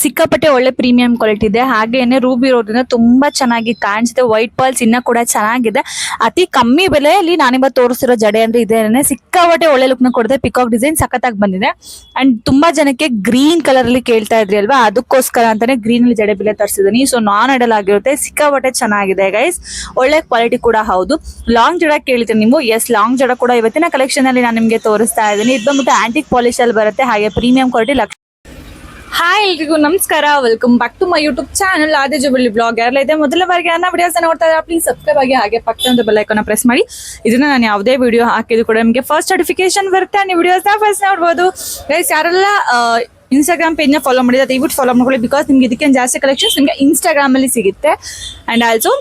ಸಿಕ್ಕಾಪಟ್ಟೆ ಒಳ್ಳೆ premium quality ಇದೆ. ಹಾಗೇನೆ ರೂಬಿ ಇರೋದ್ರಿಂದ ತುಂಬಾ ಚೆನ್ನಾಗಿ ಕಾಣಿಸುತ್ತೆ ವೈಟ್ ಪರ್ಲ್ಸ್ ಇನ್ನ ಕೂಡ ಚೆನ್ನಾಗಿದೆ. ಅತಿ ಕಮ್ಮಿ ಬೆಲೆಯಲ್ಲಿ ನಾನಿವತ್ತು ತೋರಿಸಿರೋ ಜಡೆ ಅಂದ್ರೆ ಇದೇನೆ ಸಿಕ್ಕಾಪಟ್ಟೆ ಒಳ್ಳೆ ಲುಕ್ನ ಕೊಡುತ್ತೆ ಪಿಕಾಕ್ ಡಿಸೈನ್ ಸಖತ್ತಾಗಿ ಬಂದಿದೆ. ಅಂಡ್ ತುಂಬಾ ಜನಕ್ಕೆ ಗ್ರೀನ್ ಕಲರ್ ಅಲ್ಲಿ ಕೇಳ್ತಾ ಇದ್ರಿ ಅಲ್ವಾ? ಅದಕ್ಕೋಸ್ಕರ ಅಂತಾನೆ ಗ್ರೀನ್ ಅಲ್ಲಿ ಜಡೆ ಬೆಲೆ ತರಿಸಿದೀನಿ ಸೊ ನಾನ್ ಅಡಲ್ ಆಗಿರುತ್ತೆ. ಸಿಕ್ಕಾಪಟ್ಟೆ ಚೆನ್ನಾಗಿದೆ ಗೈಸ್ ಒಳ್ಳೆ ಕ್ವಾಲಿಟಿ ಕೂಡ ಹೌದು. ಲಾಂಗ್ ಜಡ ಕೇಳಿದ್ರೆ ನೀವು ಎಸ್ ಲಾಂಗ್ ಜಡ ಕೂಡ ಇವತ್ತಿನ ಕಲೆಕ್ಷನ್ ಅಲ್ಲಿ ನಾನು ನಿಮಗೆ ತೋರಿಸ್ತಾ ಇದ್ದೀನಿ. ಇದು ಬಂದ್ಬಿಟ್ಟು ಆಂಟಿಕ್ ಪಾಲಿಶ್ ಅಲ್ಲಿ ಬರುತ್ತೆ. ಹಾಗೆ ಪ್ರೀಮಿಯಂ ಕ್ವಾಲಿಟಿ ಲಕ್ಷ ಹಾಯ್ ಎಲ್ರಿಗೂ ನಮಸ್ಕಾರ. Welcome back to my YouTube channel Aadi ಜುಬಲಿ blog ಯಾರಲ್ಲ ಇದೆ ಮೊದಲ ಬಾರಿಗೆ ಅನ್ನ ವಿಡಿಯೋಸ್ ನೋಡ್ತಾ ಇದ್ದಾರೆ ಪ್ಲೀಸ್ ಸಬ್ಸ್ಕ್ರೈಬ್ ಆಗಿ ಹಾಗೆ ಪಕ್ಕದ ಬೆಲ್ ಐಕಾನ್ ಪ್ರೆಸ್ ಮಾಡಿ. ಇದನ್ನ ನಾನು ಯಾವುದೇ ವಿಡಿಯೋ ಹಾಕಿದ್ರು ಕೂಡ ನಿಮಗೆ ಫಸ್ಟ್ ನೋಟಿಫಿಕೇಶನ್ ಬರುತ್ತೆ. ನೀವು ವಿಡಿಯೋಸ್ ಫಸ್ಟ್ ನೋಡ್ಬೋದು. ಗೈಸ್ ಯಾರೆಲ್ಲ ಇನ್ಸ್ಟಾಗ್ರಾಮ್ ಪೇಜ್ನ ಫಾಲೋ ಮಾಡಿದ್ರೆ ದಯವಿಟ್ಟು ಫಾಲೋ ಮಾಡ್ಕೊಳ್ಳಿ ಬಿಕಾಸ್ ನಿಮ್ಗೆ ಇದಕ್ಕೆ ಜಾಸ್ತಿ ಕಲೆಕ್ಷನ್ಸ್ ನಿಮಗೆ ಇನ್ಸ್ಟಾಗ್ರಾಮಲ್ಲಿ ಸಿಗುತ್ತೆ. ಆ್ಯಂಡ್ ಆಲ್ಸೋ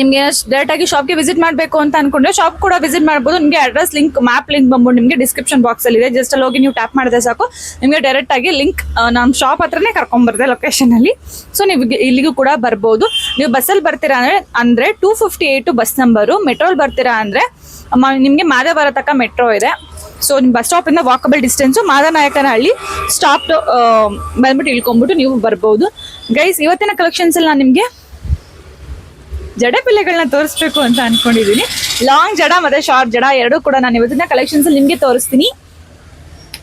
ನಿಮಗೆ ಡೈರೆಕ್ಟ್ ಆಗಿ ಶಾಪ್ಗೆ ವಿಸಿಟ್ ಮಾಡಬೇಕು ಅಂತ ಅನ್ಕೊಂಡ್ರೆ ಶಾಪ್ ಕೂಡ ವಿಸಿಟ್ ಮಾಡ್ಬೋದು. ನಿಮಗೆ ಅಡ್ರೆಸ್ ಲಿಂಕ್ ಮ್ಯಾಪ್ ಲಿಂಕ್ ಬಂದ್ಬಿಟ್ಟು ನಿಮಗೆ ಡಿಸ್ಕ್ರಿಪ್ಷನ್ ಬಾಕ್ಸ್ ಅಲ್ಲಿ ಇದೆ. ಜಸ್ಟ್ ಅಲ್ಲಿ ಹೋಗಿ ನೀವು ಟ್ಯಾಪ್ ಮಾಡಿದ್ರೆ ಸಾಕು. ನಿಮಗೆ ಡೈರೆಕ್ಟ್ ಆಗಿ ಲಿಂಕ್ ನಮ್ಮ ಶಾಪ್ ಹತ್ರನೇ ಲೊಕೇಶನ್ ಅಲ್ಲಿ. ಸೊ ನೀವು ಇಲ್ಲಿಗೂ ಕೂಡ ಬರ್ಬೋದು. ನೀವು ಬಸ್ಸಲ್ಲಿ ಬರ್ತೀರಾ ಅಂದ್ರೆ ಅಂದ್ರೆ two fifty eight bus number ಮೆಟ್ರೋಲ್ ಬರ್ತೀರಾ ಅಂದ್ರೆ ನಿಮಗೆ ಮಾದೇವರ ತನಕ ಮೆಟ್ರೋ ಇದೆ. ಸೊ ನಿಮ್ಮ ಬಸ್ ಸ್ಟಾಪ್ ಇಂದ ವಾಕಬಲ್ ಡಿಸ್ಟೆನ್ಸ್ ಮಾದನಾಯಕನಹಳ್ಳಿ ಸ್ಟಾಪ್ ಬಂದ್ಬಿಟ್ಟು ಇಳ್ಕೊಂಬಿಟ್ಟು ನೀವು ಬರ್ಬೋದು. ಗೈಸ್ ಇವತ್ತಿನ ಕಲೆಕ್ಷನ್ಸ್ ನಾನು ನಿಮಗೆ? ಜಡ ಪಿಲ್ಲೆಗಳನ್ನ ತೋರಿಸ್ಬೇಕು ಅಂತ ಅನ್ಕೊಂಡಿದೀನಿ. ಲಾಂಗ್ ಜಡ ಮತ್ತೆ ಶಾರ್ಟ್ ಜಡ ಎರಡೂ ಕೂಡ ನಾನು ಇವತ್ತಿನ ಕಲೆಕ್ಷನ್ಸ್ ನಿಮಗೆ ತೋರಿಸ್ತೀನಿ.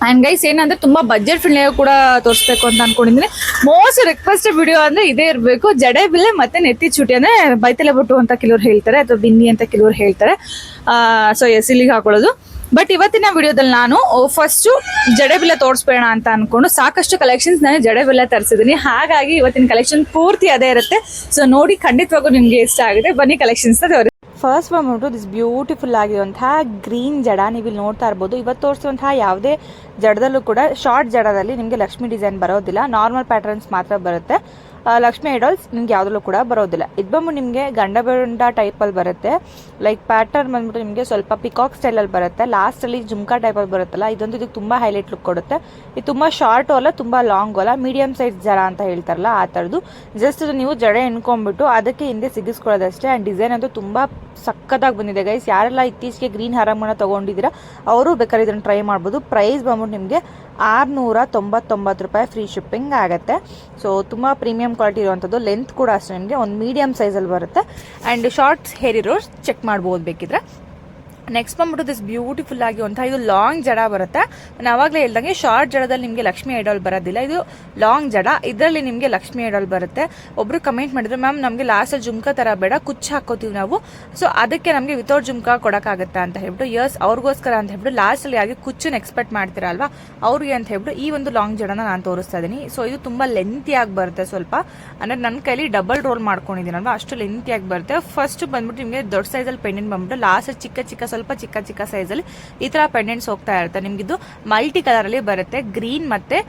ಆ್ಯಂಡ್ ಗೈಸ್ ಏನಂದ್ರೆ ತುಂಬ ಬಜೆಟ್ ಫ್ರೆಂಡ್ಲಿ ಕೂಡ ತೋರಿಸ್ಬೇಕು ಅಂತ ಅನ್ಕೊಂಡಿದ್ದೀನಿ ಮೋಸ್ಟ್ ರಿಕ್ವೆಸ್ಟ್ ವಿಡಿಯೋ ಅಂದ್ರೆ ಇದೇ ಇರಬೇಕು. ಜಡೆ ಬಿಲ್ಲೆ ಮತ್ತೆ ನೆತ್ತಿ ಚುಟಿ ಅಂದ್ರೆ ಬೈತಲೆ ಬಿಟ್ಟು ಅಂತ ಕೆಲವ್ರು ಹೇಳ್ತಾರೆ, ಅಥವಾ ಬಿನ್ನಿ ಅಂತ ಕೆಲವ್ರು ಹೇಳ್ತಾರೆ. ಸೊ ಎಸ್ ಇಲ್ಲಿಗೆ ಹಾಕೊಳ್ಳೋದು. ಬಟ್ ಇವತ್ತಿನ ವಿಡಿಯೋದಲ್ಲಿ ನಾನು ಫಸ್ಟ್ ಜಡೆ ಬಿಲ್ಲ ತೋರಿಸ್ಬೇಡ ಅಂತ ಅನ್ಕೊಂಡು ಸಾಕಷ್ಟು ಕಲೆಕ್ಷನ್ಸ್ ನಾನು ಜಡೆ ಬಿಲ್ಲ ತರಿಸಿದ್ದೀನಿ ಹಾಗಾಗಿ ಇವತ್ತಿನ ಕಲೆಕ್ಷನ್ ಪೂರ್ತಿ ಅದೇ ಇರುತ್ತೆ. ಸೊ ನೋಡಿ ಖಂಡಿತವಾಗೂ ನಿಮ್ಗೆ ಇಷ್ಟ ಆಗುತ್ತೆ. ಬನ್ನಿ ಕಲೆಕ್ಷನ್ಸ್ ತೋರಿಸಿ ಫಸ್ಟ್ ಬಂದ್ಬಿಟ್ಟು ದಿಸ್ ಬ್ಯೂಟಿಫುಲ್ ಆಗಿರುವಂತಹ ಗ್ರೀನ್ ಜಡ. ನೀವು ಇಲ್ಲಿ ನೋಡ್ತಾ ಇರ್ಬೋದು. ಇವತ್ತು ತೋರಿಸುವಂತಹ ಯಾವುದೇ ಜಡದಲ್ಲೂ ಕೂಡ ಶಾರ್ಟ್ ಜಡದಲ್ಲಿ ನಿಮಗೆ ಲಕ್ಷ್ಮಿ ಡಿಸೈನ್ ಬರೋದಿಲ್ಲ. ನಾರ್ಮಲ್ ಪ್ಯಾಟರ್ನ್ಸ್ ಮಾತ್ರ ಬರುತ್ತೆ. ಲಕ್ಷ್ಮಿ ಐಡಲ್ಸ್ ನಿಮ್ಗೆ ಯಾವುದರಲ್ಲೂ ಕೂಡ ಬರೋದಿಲ್ಲ. ಇದು ಬಂದ್ಬಿಟ್ಟು ನಿಮಗೆ ಗಂಡ ಬೆಂಡ ಟೈಪಲ್ಲಿ ಬರುತ್ತೆ. ಲೈಕ್ ಪ್ಯಾಟರ್ನ್ ಬಂದ್ಬಿಟ್ಟು ನಿಮಗೆ ಸ್ವಲ್ಪ ಪಿಕಾಕ್ ಸ್ಟೈಲಲ್ಲಿ ಬರುತ್ತೆ. ಲಾಸ್ಟಲ್ಲಿ ಜುಮ್ಕಾ ಟೈಪಲ್ಲಿ ಬರುತ್ತಲ್ಲ, ಇದೊಂದು ಇದಕ್ಕೆ ತುಂಬ ಹೈಲೈಟ್ ಲುಕ್ ಕೊಡುತ್ತೆ. ಇದು ತುಂಬ ಶಾರ್ಟು ಅಲ್ಲ, ತುಂಬ ಲಾಂಗು ಅಲ್ಲ ಮೀಡಿಯಮ್ ಸೈಜ್ ಜರ ಅಂತ ಹೇಳ್ತಾರಲ್ಲ ಆ ಥರದ್ದು ಜಸ್ಟ್ ನೀವು ಜಡೆ ಎಣ್ಕೊಂಡ್ಬಿಟ್ಟು ಅದಕ್ಕೆ ಹಿಂದೆ ಸಿಗಿಸ್ಕೊಳ್ಳೋದಷ್ಟೇ ಆ್ಯಂಡ್ ಡಿಸೈನ್ ಅಂತೂ ತುಂಬ ಸಕ್ಕತ್ತಾಗಿ ಬಂದಿದೆ ಗೈಸ್ ಯಾರೆಲ್ಲ ಇತ್ತೀಚೆಗೆ ಗ್ರೀನ್ ಹರಮನ್ನ ತೊಗೊಂಡಿದ್ದೀರಾ, ಅವರು ಬೇಕಾದ್ರೆ ಇದನ್ನು ಟ್ರೈ ಮಾಡ್ಬೋದು. ಪ್ರೈಸ್ ಬಂದ್ಬಿಟ್ಟು ನಿಮಗೆ ಆರುನೂರ ತೊಂಬತ್ತೊಂಬತ್ತು ರೂಪಾಯಿ ಫ್ರೀ ಶಿಪ್ಪಿಂಗ್ ಆಗುತ್ತೆ. ಸೊ ತುಂಬ ಪ್ರೀಮಿಯಂ ಕ್ವಾಲಿಟಿ ಇರುವಂಥದ್ದು ಲೆಂತ್ ಕೂಡ ಅಷ್ಟೇ ನಿಮಗೆ. ಒಂದು ಮೀಡಿಯಮ್ ಸೈಜಲ್ಲಿ ಬರುತ್ತೆ. ಆ್ಯಂಡ್ ಶಾರ್ಟ್ಸ್ ಹೇರ್ ಇರೋರು ಚೆಕ್ ಮಾಡ್ಬೋದು ಬೇಕಿದ್ರೆ. ನೆಕ್ಸ್ಟ್ ಬಂದ್ಬಿಟ್ಟು ದಿಸ್ ಬ್ಯೂಟಿಫುಲ್ ಅಂತ ಇದು ಲಾಂಗ್ ಜಡ ಬರುತ್ತೆ. ನಾನು ಅವಾಗಲೇ ಹೇಳ್ದಂಗೆ ಶಾರ್ಟ್ ಜಡದಲ್ಲಿ ನಿಮಗೆ ಲಕ್ಷ್ಮಿ ಐಡಾಲ್ ಬರೋದಿಲ್ಲ. ಇದು ಲಾಂಗ್ ಜಡ, ಇದರಲ್ಲಿ ನಿಮಗೆ ಲಕ್ಷ್ಮಿ ಐಡಾಲ್ ಬರುತ್ತೆ. ಒಬ್ರು ಕಮೆಂಟ್ ಮಾಡಿದ್ರು ಮ್ಯಾಮ್ ನಮಗೆ ಲಾಸ್ಟಲ್ಲಿ ಜುಮ್ಕಾ ಥರ ಬೇಡ, ಕುಚ್ಚು ಹಾಕೋತೀವಿ ನಾವು. ಸೊ ಅದಕ್ಕೆ ನಮಗೆ ವಿತೌಟ್ ಜುಮ್ಕಾ ಕೊಡೋಕ್ಕಾಗತ್ತಾ? ಅಂತ ಹೇಳ್ಬಿಟ್ಟು ಯಸ್ ಅವ್ರಿಗೋಸ್ಕರ. ಅಂತ ಹೇಳ್ಬಿಟ್ಟು ಲಾಸ್ಟಲ್ಲಿ ಯಾಕೆ ಕುಚ್ಚನ್ನು ಎಕ್ಸ್ಪೆಕ್ಟ್ ಮಾಡ್ತೀರಲ್ವಾ ಅವ್ರಿಗೆ. ಅಂತ ಹೇಳ್ಬಿಟ್ಟು, ಈ ಒಂದು ಲಾಂಗ್ ಜಡನ ನಾನು ತೋರಿಸ್ತಾ ಇದ್ದೀನಿ ಸೊ ಇದು ತುಂಬ ಲೆಂತಿಯಾಗಿ ಬರುತ್ತೆ ಸ್ವಲ್ಪ. ಅಂದರೆ ನನ್ನ ಕೈಲಿ ಡಬಲ್ ರೋಲ್ ಮಾಡ್ಕೊಂಡಿದ್ದೀನಲ್ವಾ ಅಷ್ಟು ಲೆಂತಿಯಾಗಿ ಬರುತ್ತೆ. ಫಸ್ಟ್ ಬಂದ್ಬಿಟ್ಟು ನಿಮಗೆ ದೊಡ್ಡ ಸೈಜಲ್ಲಿ ಪೆಂಡೆಂಟ್ ಬಂದ್ಬಿಟ್ಟು ಲಾಸ್ಟ್ ಚಿಕ್ಕ ಚಿಕ್ಕ ಸ್ವಲ್ಪ ಚಿಕ್ಕ ಚಿಕ್ಕ ಸೈಜಲ್ಲಿ ಈ ಥರ ಪೆಂಡೆಂಟ್ಸ್ ಹೋಗ್ತಾ ಇರುತ್ತೆ. ನಿಮಗಿದು ಮಲ್ಟಿ ಕಲರಲ್ಲಿ ಬರುತ್ತೆ. ಗ್ರೀನ್ ಮತ್ತೆ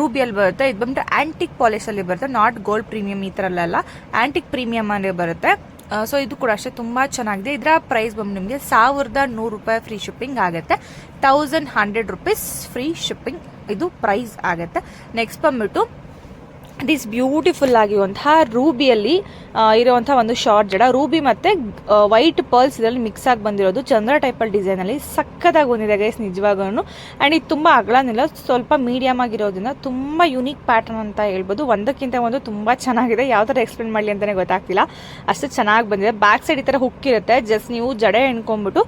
ರೂಬಿಯಲ್ಲಿ ಬರುತ್ತೆ. ಇದು ಬಂದ್ಬಿಟ್ಟು ಆಂಟಿಕ್ ಪಾಲಿಶಲ್ಲಿ ಬರುತ್ತೆ. ನಾಟ್ ಗೋಲ್ಡ್ ಪ್ರೀಮಿಯಂ ಈ ತರ ಅಲ್ಲ. ಆಂಟಿಕ್ ಪ್ರೀಮಿಯಂ ಅಲ್ಲಿ ಬರುತ್ತೆ. ಸೊ ಇದು ಕೂಡ ಅಷ್ಟೇ ತುಂಬ ಚೆನ್ನಾಗಿದೆ. ಇದರ ಪ್ರೈಸ್ ಬಂದು ನಿಮಗೆ ಸಾವಿರದ ನೂರು ರೂಪಾಯಿ ಫ್ರೀ ಶಿಪ್ಪಿಂಗ್ ಆಗುತ್ತೆ. Thousand hundred rupees free shipping ಇದು ಪ್ರೈಸ್ ಆಗುತ್ತೆ. ನೆಕ್ಸ್ಟ್ ಬಂದ್ಬಿಟ್ಟು ಈಸ್ ಬ್ಯೂಟಿಫುಲ್ ಆಗಿರುವಂತಹ ರೂಬಿಯಲ್ಲಿ ಇರುವಂಥ ಒಂದು ಶಾರ್ಟ್ ಜಡ. ರೂಬಿ ಮತ್ತು ವೈಟ್ ಪರ್ಲ್ಸ್ ಇದರಲ್ಲಿ ಮಿಕ್ಸ್ ಆಗಿ ಬಂದಿರೋದು. ಚಂದ್ರ ಟೈಪಲ್ ಡಿಸೈನಲ್ಲಿ ಸಖತ್ತಾಗಿ ಬಂದಿದೆ ಗೈಸ್ ನಿಜವಾಗೂ ಆ್ಯಂಡ್ ಇದು ತುಂಬ ಅಗಲನಿಲ್ಲ, ಸ್ವಲ್ಪ ಮೀಡಿಯಮ್ ಆಗಿರೋದ್ರಿಂದ ತುಂಬ ಯುನೀಕ್ ಪ್ಯಾಟರ್ನ್ ಅಂತ ಹೇಳ್ಬೋದು. ಒಂದಕ್ಕಿಂತ ಒಂದು ತುಂಬ ಚೆನ್ನಾಗಿದೆ. ಯಾವ ಥರ ಎಕ್ಸ್ಪ್ಲೇನ್ ಮಾಡಲಿ ಅಂತಲೇ ಗೊತ್ತಾಗ್ತಿಲ್ಲ. ಅಷ್ಟು ಚೆನ್ನಾಗಿ ಬಂದಿದೆ. ಬ್ಯಾಕ್ ಸೈಡ್ ಈ ಥರ ಹುಕ್ಕಿರುತ್ತೆ ಜಸ್ಟ್ ನೀವು ಜಡೆ ಎಣ್ಕೊಂಡ್ಬಿಟ್ಟು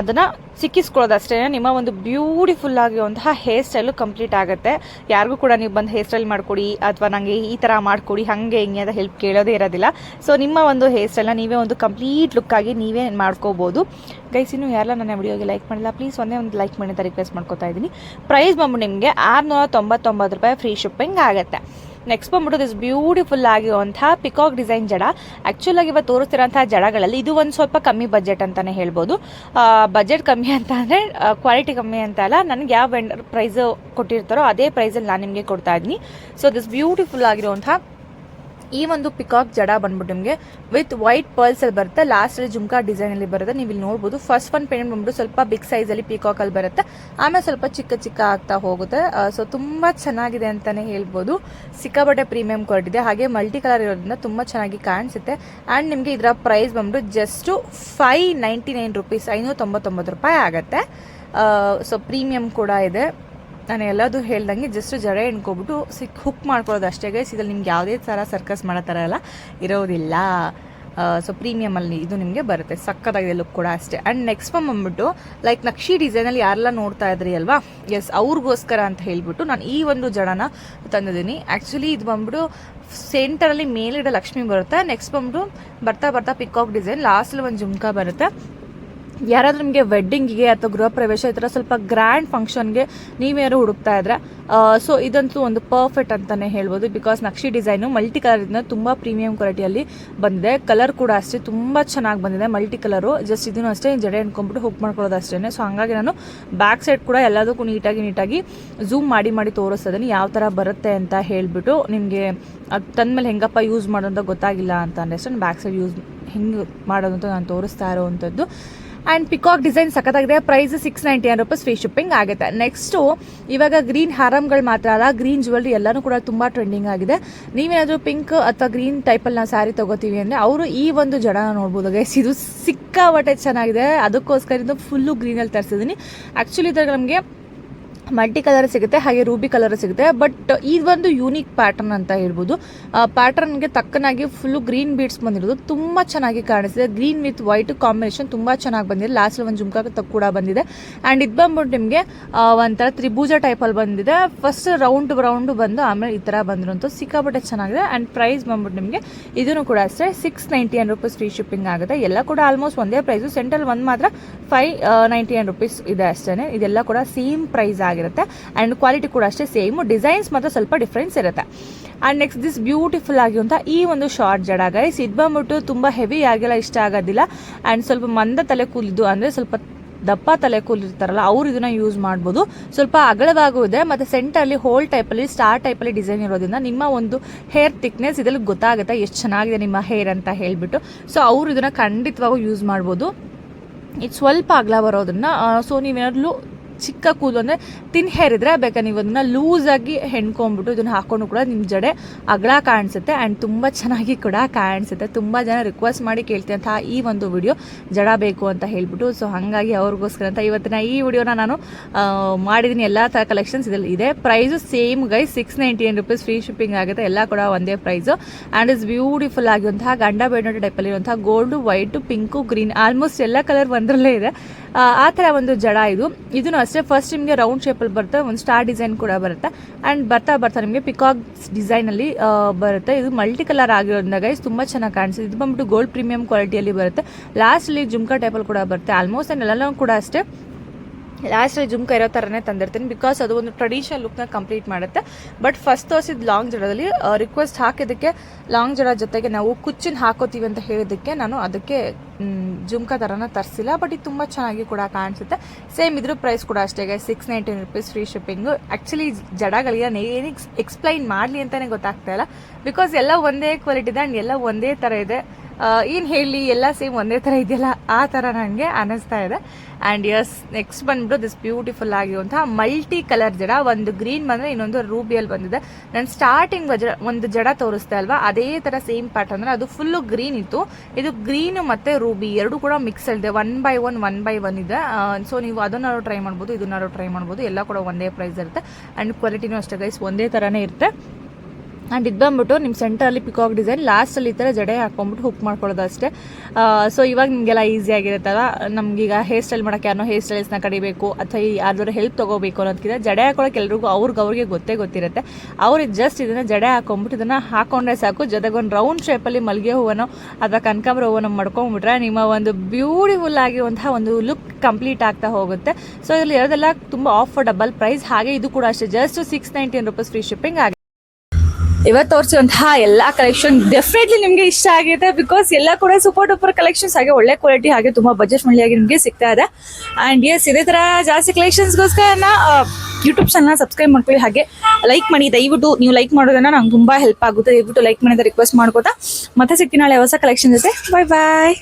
ಅದನ್ನು ಸಿಕ್ಕಿಸ್ಕೊಳ್ಳೋದು ಅಷ್ಟೇ ನಿಮ್ಮ ಒಂದು ಬ್ಯೂಟಿಫುಲ್ ಆಗಿರುವಂತಹ ಹೇರ್ ಸ್ಟೈಲು ಕಂಪ್ಲೀಟ್ ಆಗುತ್ತೆ. ಯಾರಿಗೂ ಕೂಡ ನೀವು ಬಂದು ಹೇರ್ ಸ್ಟೈಲ್ ಮಾಡಿಕೊಡಿ, ಅಥವಾ ನನಗೆ ಈ ಥರ ಮಾಡಿಕೊಡಿ, ಹಾಗೆ ಹಿಂಗೆ ಅಂತ ಹೆಲ್ಪ್ ಕೇಳೋದೇ ಇರೋದಿಲ್ಲ. ಸೊ ನಿಮ್ಮ ಒಂದು ಹೇರ್ ಸ್ಟೈಲ್ನ ನೀವೇ ಒಂದು ಕಂಪ್ಲೀಟ್ ಲುಕ್ ಆಗಿ ನೀವೇ ಮಾಡ್ಕೋಬೋದು. ಗೈಸ್ ಇನ್ನು ಯಾರೆಲ್ಲ ನನ್ನ ವಿಡಿಯೋಗೆ ಲೈಕ್ ಮಾಡಿಲ್ಲ ಪ್ಲೀಸ್ ಒಂದೇ ಒಂದು ಲೈಕ್ ಮಾಡಿ ಅಂತ ರಿಕ್ವೆಸ್ಟ್ ಮಾಡ್ಕೊತಾ ಇದ್ದೀನಿ. ಪ್ರೈಸ್ ಬಂದ್ಬಿಟ್ಟು ನಿಮಗೆ ಆರುನೂರ ತೊಂಬತ್ತೊಂಬತ್ತು ರೂಪಾಯಿ ಫ್ರೀ ಶಿಪ್ಪಿಂಗ್ ಆಗುತ್ತೆ. ನೆಕ್ಸ್ಟ್ ಬಂದ್ಬಿಟ್ಟು ದಿಸ್ ಬ್ಯೂಟಿಫುಲ್ ಆಗಿರುವಂತಹ ಪಿಕಾಕ್ ಡಿಸೈನ್ ಜಡ. ಆ್ಯಕ್ಚುಲಾಗಿ ಇವತ್ತು ತೋರಿಸ್ತಿರೋಂಥ ಜಡಗಳಲ್ಲಿ ಇದು ಒಂದು ಸ್ವಲ್ಪ ಕಮ್ಮಿ ಬಜೆಟ್ ಅಂತಲೇ ಹೇಳ್ಬೋದು. ಬಜೆಟ್ ಕಮ್ಮಿ ಅಂತ ಅಂದರೆ ಕ್ವಾಲಿಟಿ ಕಮ್ಮಿ ಅಂತ ಅಲ್ಲ. ನನಗೆ ಯಾವ ವೆಂಡರ್ ಪ್ರೈಸ್ ಕೊಟ್ಟಿರ್ತಾರೋ ಅದೇ ಪ್ರೈಸಲ್ಲಿ ನಾನು ನಿಮಗೆ ಕೊಡ್ತಾ ಇದ್ದೀನಿ. ಸೊ ದಿಸ್ ಬ್ಯೂಟಿಫುಲ್ ಆಗಿರುವಂತಹ ಈ ಒಂದು ಪಿಕಾಕ್ ಜಡ ಬಂದ್ಬಿಟ್ಟು ನಿಮಗೆ ವಿತ್ ವೈಟ್ ಪರ್ಲ್ಸ್ ಅಲ್ಲಿ ಬರುತ್ತೆ. ಲಾಸ್ಟ್ ಅಲ್ಲಿ ಜುಮ್ಕಾ ಡಿಸೈನ್ ಅಲ್ಲಿ ಬರುತ್ತೆ. ನೀವು ಇಲ್ಲಿ ನೋಡಬಹುದು ಫಸ್ಟ್ ಒನ್ ಪೇಂಟ್ ಬಂದ್ಬಿಟ್ಟು ಸ್ವಲ್ಪ ಬಿಗ್ ಸೈಜ್ ಅಲ್ಲಿ ಪಿಕಾಕ್ ಅಲ್ಲಿ ಬರುತ್ತೆ. ಆಮೇಲೆ ಸ್ವಲ್ಪ ಚಿಕ್ಕ ಚಿಕ್ಕ ಆಗ್ತಾ ಹೋಗುತ್ತೆ. ಸೊ ತುಂಬಾ ಚೆನ್ನಾಗಿದೆ ಅಂತಾನೆ ಹೇಳ್ಬೋದು. ಸಿಕ್ಕಾಬಟ್ಟೆ ಪ್ರೀಮಿಯಂ ಕ್ವಾಲಿಟಿ ಇದೆ. ಹಾಗೆ ಮಲ್ಟಿ ಕಲರ್ ಇರೋದ್ರಿಂದ ತುಂಬಾ ಚೆನ್ನಾಗಿ ಕಾಣಿಸುತ್ತೆ. ಅಂಡ್ ನಿಮಗೆ ಇದರ ಪ್ರೈಸ್ ಬಂದ್ಬಿಟ್ಟು just five ninety nine rupees ಐನೂರ ತೊಂಬತ್ತೊಂಬತ್ತು ರೂಪಾಯಿ ಆಗುತ್ತೆ. ಸೊ ಪ್ರೀಮಿಯಂ ಕೂಡ ಇದೆ. ನಾನು ಎಲ್ಲದೂ ಹೇಳ್ದಂಗೆ ಜಸ್ಟ್ ಜಡೆ ಎಣ್ಕೊಬಿಟ್ಟು ಸಿಕ್ ಹುಕ್ ಮಾಡ್ಕೊಳ್ಳೋದು ಅಷ್ಟೇ ಗೈಸ್ ಇದ್ರಲ್ಲಿ ನಿಮ್ಗೆ ಯಾವುದೇ ಥರ ಸರ್ಕಸ್ ಮಾಡೋ ಥರ ಎಲ್ಲ ಇರೋದಿಲ್ಲ. ಸೊ ಪ್ರೀಮಿಯಮಲ್ಲಿ ಇದು ನಿಮಗೆ ಬರುತ್ತೆ. ಸಕ್ಕತ್ತಾಗಿದೆ ಲುಕ್ ಕೂಡ ಅಷ್ಟೇ. ಆ್ಯಂಡ್ ನೆಕ್ಸ್ಟ್ ಫಾರ್ಮ್ ಬಂದ್ಬಿಟ್ಟು ಲೈಕ್ ನಕ್ಷಿ ಡಿಸೈನಲ್ಲಿ ಯಾರೆಲ್ಲ ನೋಡ್ತಾ ಇದ್ರಿ ಅಲ್ವಾ? ಎಸ್ ಅವ್ರಿಗೋಸ್ಕರ ಅಂತ ಹೇಳಿಬಿಟ್ಟು ನಾನು ಈ ಒಂದು ಜಡನ ತಂದಿದ್ದೀನಿ. ಆ್ಯಕ್ಚುಲಿ ಇದು ಬಂದ್ಬಿಟ್ಟು ಸೆಂಟರಲ್ಲಿ ಮೇಲಿಡ ಲಕ್ಷ್ಮಿ ಬರುತ್ತೆ. ನೆಕ್ಸ್ಟ್ ಬಂದ್ಬಿಟ್ಟು ಬರ್ತಾ ಬರ್ತಾ ಪಿಕಾಕ್ ಡಿಸೈನ್ ಲಾಸ್ಟಲ್ಲಿ ಒಂದು ಜುಮ್ಕಾ ಬರುತ್ತೆ. ಯಾರಾದ್ರೂ ನಿಮಗೆ ವೆಡ್ಡಿಂಗಿಗೆ ಅಥವಾ ಗೃಹ ಪ್ರವೇಶ ಈ ಥರ ಸ್ವಲ್ಪ ಗ್ರ್ಯಾಂಡ್ ಫಂಕ್ಷನ್ಗೆ ನೀವ್ಯಾರು ಹುಡುಕ್ತಾ ಇದ್ರೆ ಸೊ ಇದಂತೂ ಒಂದು ಪರ್ಫೆಕ್ಟ್ ಅಂತಲೇ ಹೇಳ್ಬೋದು ಬಿಕಾಸ್ ನಕ್ಷಿ ಡಿಸೈನು ಮಲ್ಟಿ ಕಲರಿಂದ ತುಂಬ ಪ್ರೀಮಿಯಂ ಕ್ವಾಲಿಟಿಯಲ್ಲಿ ಬಂದಿದೆ. ಕಲರ್ ಕೂಡ ಅಷ್ಟೇ, ತುಂಬ ಚೆನ್ನಾಗಿ ಬಂದಿದೆ. ಮಲ್ಟಿ ಕಲರು ಜಸ್ಟ್ ಇದನ್ನು ಅಷ್ಟೇ ಜಡೆ ಅಂದ್ಕೊಂಡ್ಬಿಟ್ಟು ಹುಕ್ ಮಾಡ್ಕೊಳ್ಳೋದು ಅಷ್ಟೇ ಸೊ ಹಾಗಾಗಿ ನಾನು ಬ್ಯಾಕ್ ಸೈಡ್ ಕೂಡ ಎಲ್ಲದಕ್ಕೂ ನೀಟಾಗಿ ನೀಟಾಗಿ ಝೂಮ್ ಮಾಡಿ ಮಾಡಿ ತೋರಿಸ್ತಿದ್ದೀನಿ ಯಾವ ಥರ ಬರುತ್ತೆ ಅಂತ ಹೇಳಿಬಿಟ್ಟು ನಿಮಗೆ ಅದು ತಂದಮೇಲೆ ಹೆಂಗಪ್ಪ ಯೂಸ್ ಮಾಡೋದು ಗೊತ್ತಾಗಿಲ್ಲ ಅಂತ ಸೊ ಬ್ಯಾಕ್ ಸೈಡ್ ಯೂಸ್ ಹೆಂಗೆ ಮಾಡೋದು ಅಂತ ನಾನು ತೋರಿಸ್ತಾ ಇರೋವಂಥದ್ದು ಆ್ಯಂಡ್ ಪಿಕಾಕ್ ಡಿಸೈನ್ ಸಖತ್ತಾಗಿದೆ. Price six ninety nine rupees free shipping ಆಗುತ್ತೆ. ನೆಕ್ಸ್ಟು ಇವಾಗ ಗ್ರೀನ್ ಹಾರಮ್ಗಳು ಮಾತ್ರ ಅಲ್ಲ ಗ್ರೀನ್ ಜ್ಯುವೆಲ್ರಿ ಎಲ್ಲನೂ ಕೂಡ ತುಂಬ ಟ್ರೆಂಡಿಂಗ್ ಆಗಿದೆ. ನೀವೇನಾದರೂ ಪಿಂಕ್ ಅಥವಾ ಗ್ರೀನ್ ಟೈಪಲ್ಲಿ ನಾವು ಸ್ಯಾರಿ ತೊಗೋತೀವಿ ಅಂದರೆ ಅವರು ಈ ಒಂದು ಜನ ನೋಡ್ಬೋದು ಗೈಸ್ ಇದು ಸಿಕ್ಕಾಪಟ್ಟೆ ಚೆನ್ನಾಗಿದೆ. ಅದಕ್ಕೋಸ್ಕರ ಇದು ಫುಲ್ಲು ಗ್ರೀನಲ್ಲಿ ತರಿಸಿದ್ದೀನಿ ಆ್ಯಕ್ಚುಲಿ ಇದ್ರಾಗ ನಮಗೆ ಮಲ್ಟಿ ಕಲರ್ ಸಿಗುತ್ತೆ, ಹಾಗೆ ರೂಬಿ ಕಲರ್ ಸಿಗುತ್ತೆ, ಬಟ್ ಇದು ಒಂದು ಯೂನಿಕ್ ಪ್ಯಾಟರ್ನ್ ಅಂತ ಹೇಳ್ಬೋದು. ಪ್ಯಾಟರ್ನ್ಗೆ ತಕ್ಕನಾಗಿ ಫುಲ್ಲು ಗ್ರೀನ್ ಬೀಡ್ಸ್ ಬಂದಿರೋದು ತುಂಬ ಚೆನ್ನಾಗಿ ಕಾಣಿಸ್ತಿದೆ. ಗ್ರೀನ್ ವಿತ್ ವೈಟ್ ಕಾಂಬಿನೇಷನ್ ತುಂಬ ಚೆನ್ನಾಗಿ ಬಂದಿದೆ. ಲಾಸ್ಟ್ ಒಂದು ಜುಮ್ಕಾ ತಕ್ಕ ಕೂಡ ಬಂದಿದೆ. ಆ್ಯಂಡ್ ಇದು ಬಂದ್ಬಿಟ್ಟು ನಿಮಗೆ ಒಂಥರ ತ್ರಿಭುಜ ಟೈಪಲ್ಲಿ ಬಂದಿದೆ. ಫಸ್ಟ್ ರೌಂಡ್ ರೌಂಡ್ ಬಂದು ಆಮೇಲೆ ಈ ಥರ ಬಂದಿರೋಂಥ ಸಿಕ್ಕಾಪಟ್ಟೆ ಚೆನ್ನಾಗಿದೆ. ಆ್ಯಂಡ್ ಪ್ರೈಸ್ ಬಂದ್ಬಿಟ್ಟು ನಿಮಗೆ ಇದನ್ನು ಕೂಡ ಅಷ್ಟೇ six ninety rupees free shipping ಆಗುತ್ತೆ. ಎಲ್ಲ ಕೂಡ ಆಲ್ಮೋಸ್ಟ್ ಒಂದೇ ಪ್ರೈಸು ಸೆಂಟ್ರಲ್ ಒಂದು ಮಾತ್ರ ಫೈವ್ ನೈಂಟಿ ನೈನ್ ರುಪೀಸ್ ಇದೆ ಅಷ್ಟೇ ಇದೆಲ್ಲ ಕೂಡ ಸೇಮ್ ಪ್ರೈಸ್ ಆಗಿರುತ್ತೆ. ಆ್ಯಂಡ್ ಕ್ವಾಲಿಟಿ ಕೂಡ ಅಷ್ಟೇ ಸೇಮ್ ಡಿಸೈನ್ಸ್ ಮಾತ್ರ ಸ್ವಲ್ಪ ಡಿಫ್ರೆನ್ಸ್ ಇರುತ್ತೆ. ಆ್ಯಂಡ್ ನೆಕ್ಸ್ಟ್ ದಿಸ್ ಬ್ಯೂಟಿಫುಲ್ ಆಗಿರುವಂಥ ಈ ಒಂದು ಶಾರ್ಟ್ ಜಡ ಗೈಸ್ ಇದು ಬಂದ್ಬಿಟ್ಟು ತುಂಬ ಹೆವಿ ಆಗಿಲ್ಲ, ಇಷ್ಟ ಆಗೋದಿಲ್ಲ. ಆ್ಯಂಡ್ ಸ್ವಲ್ಪ ಮಂದ ತಲೆ ಕೂಲಿದ್ದು ಅಂದರೆ ಸ್ವಲ್ಪ ದಪ್ಪ ತಲೆ ಕೂಲಿರ್ತಾರಲ್ಲ ಅವ್ರು ಇದನ್ನ ಯೂಸ್ ಮಾಡ್ಬೋದು. ಸ್ವಲ್ಪ ಅಗಲವಾಗೂ ಇದೆ. ಮತ್ತು ಸೆಂಟರಲ್ಲಿ ಹೋಲ್ ಟೈಪಲ್ಲಿ ಸ್ಟಾರ್ ಟೈಪಲ್ಲಿ ಡಿಸೈನ್ ಇರೋದ್ರಿಂದ ನಿಮ್ಮ ಒಂದು ಹೇರ್ ಥಿಕ್ನೆಸ್ ಇದರಲ್ಲಿ ಗೊತ್ತಾಗುತ್ತೆ, ಎಷ್ಟು ಚೆನ್ನಾಗಿದೆ ನಿಮ್ಮ ಹೇರ್ ಅಂತ ಹೇಳಿಬಿಟ್ಟು. ಸೊ ಅವರು ಇದನ್ನು ಖಂಡಿತವಾಗೂ ಯೂಸ್ ಮಾಡ್ಬೋದು. ಇದು ಸ್ವಲ್ಪ ಅಗಲ ಬರೋದನ್ನ ಸೊ ನೀವೇನಾದ್ರೂ ಚಿಕ್ಕ ಕೂದಲು ಅಂದರೆ ತಿನ್ ಹೇರ್ ಇದ್ರೆ ಬೇಕಾ ನೀವು ಅದನ್ನ ಲೂಸಾಗಿ ಹೆಣ್ಕೊಂಡ್ಬಿಟ್ಟು ಇದನ್ನ ಹಾಕ್ಕೊಂಡು ಕೂಡ ನಿಮ್ಮ ಜಡೆ ಅಗಲ ಕಾಣಿಸುತ್ತೆ ಆ್ಯಂಡ್ ತುಂಬ ಚೆನ್ನಾಗಿ ಕೂಡ ಕಾಣಿಸುತ್ತೆ. ತುಂಬ ಜನ ರಿಕ್ವೆಸ್ಟ್ ಮಾಡಿ ಕೇಳ್ತಿರಂತಹ ಈ ಒಂದು ವಿಡಿಯೋ ಜಡ ಬೇಕು ಅಂತ ಹೇಳ್ಬಿಟ್ಟು ಸೊ ಹಾಗಾಗಿ ಅವ್ರಿಗೋಸ್ಕರ ಅಂತ ಇವತ್ತಿನ ಈ ವಿಡಿಯೋನ ನಾನು ಮಾಡಿದ್ದೀನಿ ಎಲ್ಲ ಥರ ಕಲೆಕ್ಷನ್ಸ್ ಇದರಲ್ಲಿ ಇದೆ. Price same guy six ninety rupees free shipping ಆಗುತ್ತೆ. ಎಲ್ಲ ಕೂಡ ಒಂದೇ ಪ್ರೈಸು ಆ್ಯಂಡ್ ಇಸ್ ಬ್ಯೂಟಿಫುಲ್ ಆಗಿರುವಂತಹ, ಗಂಡ ಬೇಡ ಟೈಪಲ್ಲಿರುವಂತಹ gold white pink green almost ಎಲ್ಲ ಕಲರ್ ಒಂದರಲ್ಲೇ ಇದೆ. ಆ, ಥರ ಒಂದು ಜಡ ಇದು. ಇದನ್ನು ಅಷ್ಟೇ ಫಸ್ಟ್ ನಿಮಗೆ ರೌಂಡ್ ಶೇಪಲ್ಲಿ ಬರುತ್ತೆ ಒಂದು ಸ್ಟಾರ್ ಡಿಸೈನ್ ಕೂಡ ಬರುತ್ತೆ. ಆ್ಯಂಡ್ ಬರ್ತಾ ಬರ್ತಾ ನಿಮಗೆ ಪಿಕಾಕ್ಸ್ ಡಿಸೈನಲ್ಲಿ ಬರುತ್ತೆ. ಇದು ಮಲ್ಟಿ ಕಲರ್ ಆಗಿರೋದ್ರಿಂದ ಗೈಸ್ ತುಂಬ ಚೆನ್ನಾಗಿ ಕಾಣಿಸುತ್ತೆ. ಇದು ಬಂದ್ಬಿಟ್ಟು ಗೋಲ್ಡ್ ಪ್ರೀಮಿಯಂ ಕ್ವಾಲಿಟಿಯಲ್ಲಿ ಬರುತ್ತೆ. ಲಾಸ್ಟಲ್ಲಿ ಜುಮ್ಕಾ ಟೈಪಲ್ಲಿ ಕೂಡ ಬರುತ್ತೆ. ಆಲ್ಮೋಸ್ಟ್ ಎಲ್ಲನೂ ಕೂಡ ಅಷ್ಟೇ. ಲಾಸ್ಟಲ್ಲಿ ಜುಮ್ಕ ಇರೋ ಥರನೇ ತಂದಿರ್ತೀನಿ. ಬಿಕಾಸ್ ಅದು ಒಂದು ಟ್ರೆಡಿಷನಲ್ ಲುಕ್ನ ಕಂಪ್ಲೀಟ್ ಮಾಡುತ್ತೆ. ಬಟ್ ಫಸ್ಟ್ ತೋರಿಸಿದ ಲಾಂಗ್ ಜಡದಲ್ಲಿ ರಿಕ್ವೆಸ್ಟ್ ಹಾಕಿದ್ದಕ್ಕೆ ಲಾಂಗ್ ಜಡ ಜೊತೆಗೆ ನಾವು ಕುಚ್ಚಿನ ಹಾಕೋತೀವಿ ಅಂತ ಹೇಳಿದ್ದಕ್ಕೆ ನಾನು ಅದಕ್ಕೆ ಜುಮ್ಕ ಥರನ ತರಿಸಿಲ್ಲ. ಬಟ್ ಇದು ತುಂಬ ಚೆನ್ನಾಗಿ ಕೂಡ ಕಾಣಿಸುತ್ತೆ. ಸೇಮ್ ಇದ್ರ ಪ್ರೈಸ್ ಕೂಡ ಅಷ್ಟೇ six ninety rupees free shipping actually ಜಡಗಳಿಗೆ ಏನಕ್ಕೆ ಎಕ್ಸ್ಪ್ಲೈನ್ ಮಾಡಲಿ ಅಂತಲೇ ಗೊತ್ತಾಗ್ತಾ ಇಲ್ಲ. ಬಿಕಾಸ್ ಎಲ್ಲ ಒಂದೇ ಕ್ವಾಲಿಟಿ ಇದೆ ಆ್ಯಂಡ್ ಎಲ್ಲ ಒಂದೇ ಥರ ಇದೆ. ಏನು ಹೇಳಿ, ಎಲ್ಲ ಸೇಮ್ ಒಂದೇ ಥರ ಇದೆಯಲ್ಲ, ಆ ಥರ ನನಗೆ ಅನ್ನಿಸ್ತಾ ಇದೆ. ಆ್ಯಂಡ್ ಯಸ್ ನೆಕ್ಸ್ಟ್ ಬಂದ್ಬಿಟ್ಟು ದಿಸ್ ಬ್ಯೂಟಿಫುಲ್ ಆಗಿರುವಂತಹ ಮಲ್ಟಿ ಕಲರ್ ಜಡ, ಒಂದು ಗ್ರೀನ್ ಬಂದರೆ ಇನ್ನೊಂದು ರೂಬಿಯಲ್ಲಿ ಬಂದಿದೆ. ನಾನು ಸ್ಟಾರ್ಟಿಂಗ್ ಒಂದು ಜಡ ತೋರಿಸ್ತಾ ಅಲ್ವಾ, ಅದೇ ಥರ ಸೇಮ್ ಪ್ಯಾಟರ್ನ್ ಅಂದರೆ ಅದು ಫುಲ್ಲು ಗ್ರೀನ್ ಇತ್ತು. ಇದು ಗ್ರೀನು ಮತ್ತು ರೂಬಿ ಎರಡು ಕೂಡ ಮಿಕ್ಸ್ ಇದೆ one by one one by one ಇದೆ. ಸೊ ನೀವು ಅದನ್ನಾರು ಟ್ರೈ ಮಾಡ್ಬೋದು ಇದನ್ನಾರು ಟ್ರೈ ಮಾಡ್ಬೋದು, ಎಲ್ಲ ಕೂಡ ಒಂದೇ ಪ್ರೈಸ್ ಇರುತ್ತೆ. ಆ್ಯಂಡ್ ಕ್ವಾಲಿಟಿನೂ ಅಷ್ಟೇ ಗೈಸ್ ಒಂದೇ ಥರನೇ ಇರುತ್ತೆ. ಆ್ಯಂಡ್ ಇದು ಬಂದ್ಬಿಟ್ಟು ನಿಮ್ಮ ಸೆಂಟರಲ್ಲಿ ಪಿಕಾಕ್ ಡಿಸೈನ್ ಲಾಸ್ಟಲ್ಲಿ ಈ ಥರ ಜಡೆ ಹಾಕೊಂಡ್ಬಿಟ್ಟು ಹುಕ್ ಮಾಡ್ಕೊಳ್ಳೋದು ಅಷ್ಟೇ. ಸೊ ಇವಾಗ ನಿಮಗೆಲ್ಲ ಈಸಿ ಆಗಿರುತ್ತಲ್ಲ ನಮಗೀಗ ಹೇರ್ ಸ್ಟೈಲ್ ಮಾಡೋಕ್ಕೆ ಯಾರೋ ಹೇರ್ ಸ್ಟೈಲ್ಸ್ನ ಕಡಿಬೇಕು, ಅಥವಾ ಯಾರ್ದಾರು ಹೆಲ್ಪ್ ತೊಗೋಬೇಕು ಅನ್ನೋದಕ್ಕಿಂತ ಜಡೆ ಹಾಕೊಳ್ಳೋಕೆ ಎಲ್ರಿಗೂ ಅವ್ರಿಗೆ ಅವ್ರಿಗೆ ಗೊತ್ತೇ ಗೊತ್ತಿರುತ್ತೆ. ಅವ್ರಿಗೆ ಜಸ್ಟ್ ಇದನ್ನು ಜಡೆ ಹಾಕೊಂಡ್ಬಿಟ್ಟು ಇದನ್ನು ಹಾಕೊಂಡ್ರೆ ಸಾಕು. ಜೊತೆಗೆ ಒಂದು ರೌಂಡ್ ಶೇಪಲ್ಲಿ ಮಲ್ಲಿಗೆ ಹೂವನ್ನು ಅಥವಾ ಕನಕಾಂಬರ ಹೂವನ್ನು ಮಾಡ್ಕೊಂಡ್ಬಿಟ್ರೆ ನಿಮ್ಮ ಒಂದು ಬ್ಯೂಟಿಫುಲ್ ಆಗಿರುವಂತಹ ಒಂದು ಲುಕ್ ಕಂಪ್ಲೀಟ್ ಆಗ್ತಾ ಹೋಗುತ್ತೆ. ಸೊ ಇದರಲ್ಲಿ ಇರೋದೆಲ್ಲ ತುಂಬ ಆಫರ್ಡಬಲ್ ಪ್ರೈಸ್ ಹಾಗೆ ಇದು ಕೂಡ ಅಷ್ಟೇ. Just six ninety rupees free shipping ಆಗಿದೆ. ಇವತ್ತು ತೋರಿಸುವಂತಹ ಎಲ್ಲ ಕಲೆಕ್ಷನ್ ಡೆಫಿನೆಟ್ಲಿ ನಿಮಗೆ ಇಷ್ಟ ಆಗಿದೆ ಬಿಕಾಸ್ ಎಲ್ಲ ಕೂಡ ಸೂಪರ್ ಡೂಪರ್ ಕಲೆಕ್ಷನ್ಸ್ ಹಾಗೆ ಒಳ್ಳೆ ಕ್ವಾಲಿಟಿ ಹಾಗೆ ತುಂಬಾ ಬಜೆಟ್ ಫ್ರೆಂಡ್ಲಿಯಾಗಿ ನಿಮಗೆ ಸಿಗ್ತಾ ಇದೆ. ಆ್ಯಂಡ್ ಎಸ್ ಇದೇ ಥರ ಜಾಸ್ತಿ ಕಲೆಕ್ಷನ್ಸ್ಗೋಸ್ಕರ ಯೂಟ್ಯೂಬ್ ಚಾನಲ್ ಸಬ್ಸ್ಕ್ರೈಬ್ ಮಾಡ್ಕೊಳ್ಳಿ. ಹಾಗೆ ಲೈಕ್ ಮಾಡಿ, ದಯವಿಟ್ಟು ನೀವು ಲೈಕ್ ಮಾಡೋದನ್ನ ನಂಗೆ ತುಂಬ ಹೆಲ್ಪ್ ಆಗುತ್ತೆ. ದಯವಿಟ್ಟು ಲೈಕ್ ಮಾಡಿದ ರಿಕ್ವೆಸ್ಟ್ ಮಾಡ್ಕೋತಾ. ಮತ್ತೆ ಸಿಗ್ತೀನಿ ನಾಳೆ ಹೊಸ ಕಲೆಕ್ಷನ್ ಜೊತೆ. ಬಾಯ್ ಬಾಯ್